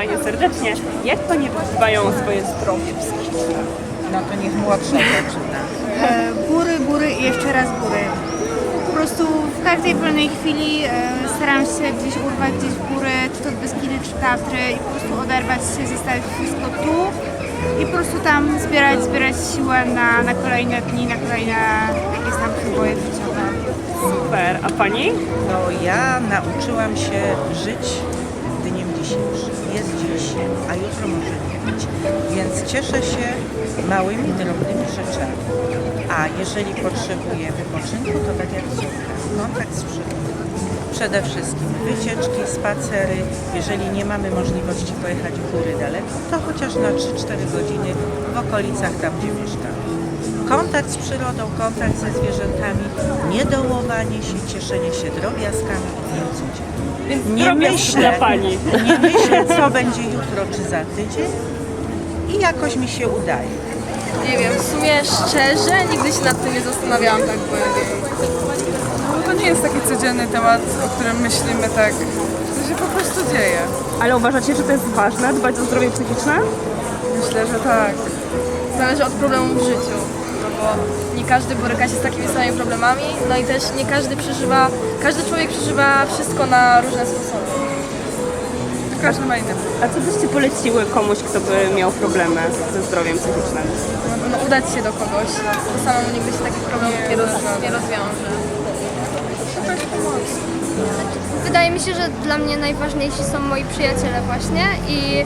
Panie serdecznie. Jak Panie dbają o swoje zdrowie psychiczne? No to niech młodsza zaczyna. E, góry, góry i jeszcze raz góry. Po prostu w każdej wolnej chwili e, staram się gdzieś urwać gdzieś w góry, czy to Beskidy, czy Tatry i po prostu oderwać się, zostawić wszystko tu i po prostu tam zbierać, zbierać siłę na, na kolejne dni, na kolejne jakieś tam przyboje życiowe. Super. A Pani? No ja nauczyłam się żyć. Jest dziś, a jutro może nie być. Więc cieszę się małymi, drobnymi rzeczami. A jeżeli potrzebuję wypoczynku, to tak jak córka, kontakt z przyrodą. Przede wszystkim wycieczki, spacery. Jeżeli nie mamy możliwości pojechać w góry daleko, to chociaż na 3-4 godziny w okolicach tam, gdzie mieszkamy. Kontakt z przyrodą, kontakt ze zwierzętami, niedołowanie się, cieszenie się drobiazgami i dniem codziennym. Nie drobiazg myślę, dla Pani. nie myślę, co będzie jutro czy za tydzień i jakoś mi się udaje. Nie wiem, w sumie szczerze nigdy się nad tym nie zastanawiałam tak głębiej. No to nie jest taki codzienny temat, o którym myślimy tak, to się po prostu dzieje. Ale uważacie, że to jest ważne, dbać o zdrowie psychiczne? Myślę, że tak. Zależy od problemów w życiu, bo nie każdy boryka się z takimi samymi problemami, no i też nie każdy przeżywa, każdy człowiek przeżywa wszystko na różne sposoby. Każdy ma inny. A co byście poleciły komuś, kto by miał problemy ze zdrowiem psychicznym? No, udać się do kogoś, bo samemu nigdy się takich problemów nie, roz, nie rozwiąże. Wydaje mi się, że dla mnie najważniejsi są moi przyjaciele właśnie i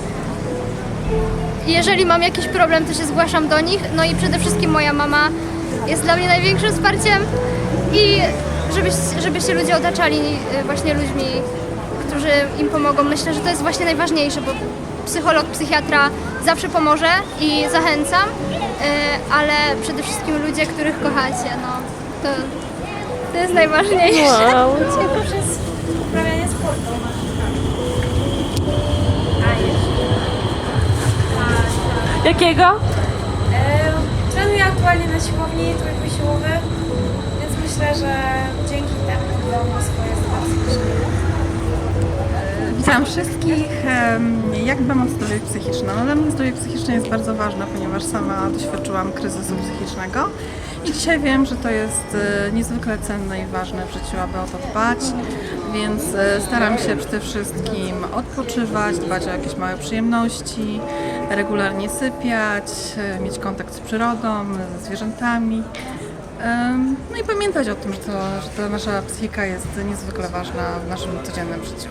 jeżeli mam jakiś problem, to się zgłaszam do nich. No i przede wszystkim moja mama jest dla mnie największym wsparciem i żeby, żeby się ludzie otaczali y, właśnie ludźmi, którzy im pomogą. Myślę, że to jest właśnie najważniejsze, bo psycholog, psychiatra zawsze pomoże i zachęcam, y, ale przede wszystkim ludzie, których kochacie, no to, to jest najważniejsze. Jakiego? Trenuję aktualnie na siłowni trójposiłowy, więc myślę, że dzięki temu dbam o swoje psychiczne. Witam wszystkich. Jak dbam o zdrowie psychiczne? No, dla mnie zdrowie psychiczne jest bardzo ważne, ponieważ sama doświadczyłam kryzysu psychicznego i dzisiaj wiem, że to jest e, niezwykle cenne i ważne w życiu, aby o to dbać, więc e, staram się przede wszystkim odpoczywać, dbać o jakieś małe przyjemności, regularnie sypiać, e, mieć kontakt z przyrodą, ze zwierzętami. No i pamiętać o tym, że, to, że ta nasza psychika jest niezwykle ważna w naszym codziennym życiu.